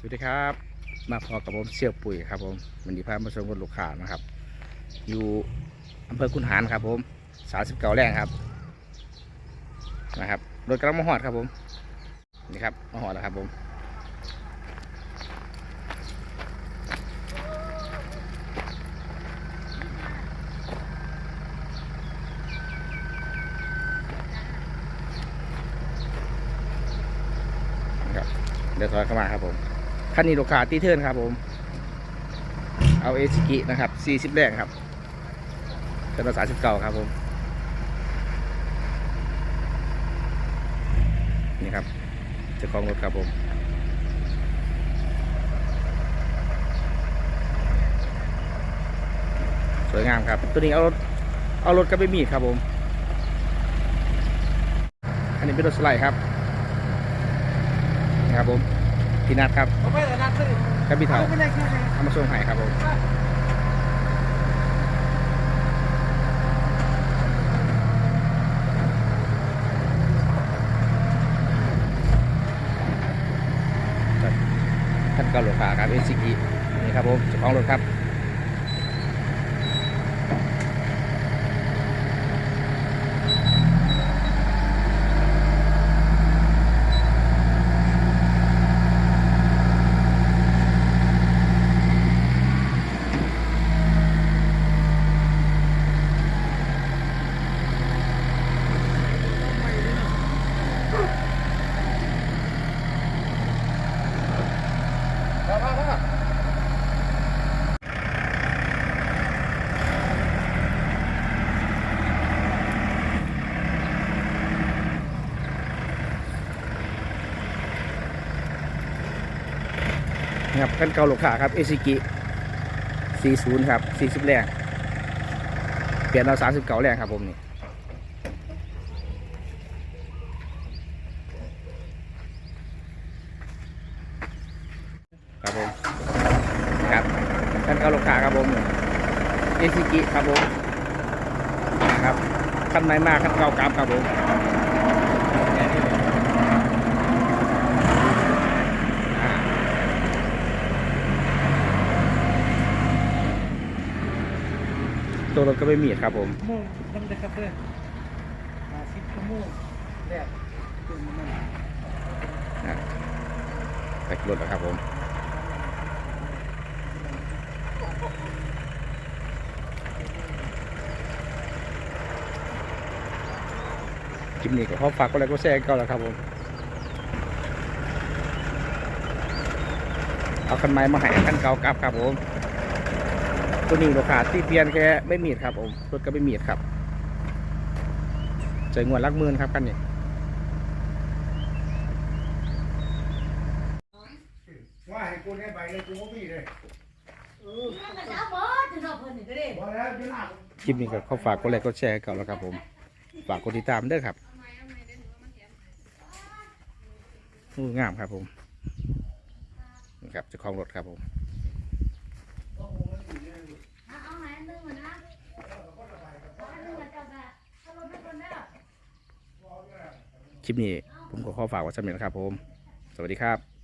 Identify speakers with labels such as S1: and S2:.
S1: สวัสดีครับ มาพอกับผมเสี่ยวปุ๋ยครับผมวันนี้พามาชมรถลูกค้านะครับ อยู่อำเภอคุนหารครับ ผมสาสิบเก้าแรงครับนะครับรถกำลังมาหอดครับผมนี่ครับมาหอดแล้วครับผมเดี๋ยวถอยเข้ามาครับผม คันนี้ลูกค้าตีเทิร์นครับผม เอาเอชิกินะครับ40แรงครับเป็นภาษาสิบเก้าครับผม นี่ครับเจ้าของรถครับผมสวยงามครับ ตัวนี้เอารถเอารถกระบะมีดครับผม อันนี้เป็นรถสไลด์ครับนี่ครับผม พี่นัทครับ
S2: เอาไปแต่นัดซื้อ
S1: กับพี่เถา
S2: ไม่ได้คิดเลย
S1: เอามาส่งให้ครับผมท่านเก่าหลวงขาครับเอซิกินี่ครับผมเจ้าของรถครับ ครับท่านเก่าหลวงขาครับเอซิกิ40 ครับ 40 แรง เปลี่ยนเรา39 แรงครับผมนี่ครับผมครับท่านเก่าหลวงขาครับผมเอซิกิครับผมครับขั้นไม้มากขั้นเก่ากราบครับผม ตัวรถก็ไม่มีครับผม
S2: โมงทำได้ครับเพื่อนมาสิบชั่วโมงแรกตื่นมา
S1: นะไปรถแล้วครับผมคลิปนี้ก็ขอฝากก็แล้วก็แชร์ก็แล้วครับผมเอาคันไม้มาให้คันเก่ากลับครับผม ตัวนี้ราคาที่เปลี่ยนแค่ไม่มีดครับผมรถก็ไม่มีดครับใจงวดลักหมื่นครับคันนี้
S2: ว่าให้กูได้ใบเลยกูไม่มีเลย
S3: เนี่ยมันเอาบ่จะรอเพิ่นนี่ก็ได้
S2: พอแล้วจะหนัก
S1: คลิปนี้ก็ขอฝากกดไลค์กดแชร์ก่อนแล้วครับผมฝากกดติดตามด้วยครับอู้งามครับผมนี่ครับเจ้าของรถครับผม
S3: เอาเอาไหนนึงมานะอันนึงมาจับอะเอารถไปก่อนเด้อ
S1: คลิปนี้ผมก็ขอฝากไว้สำเร็จครับผม สวัสดีครับ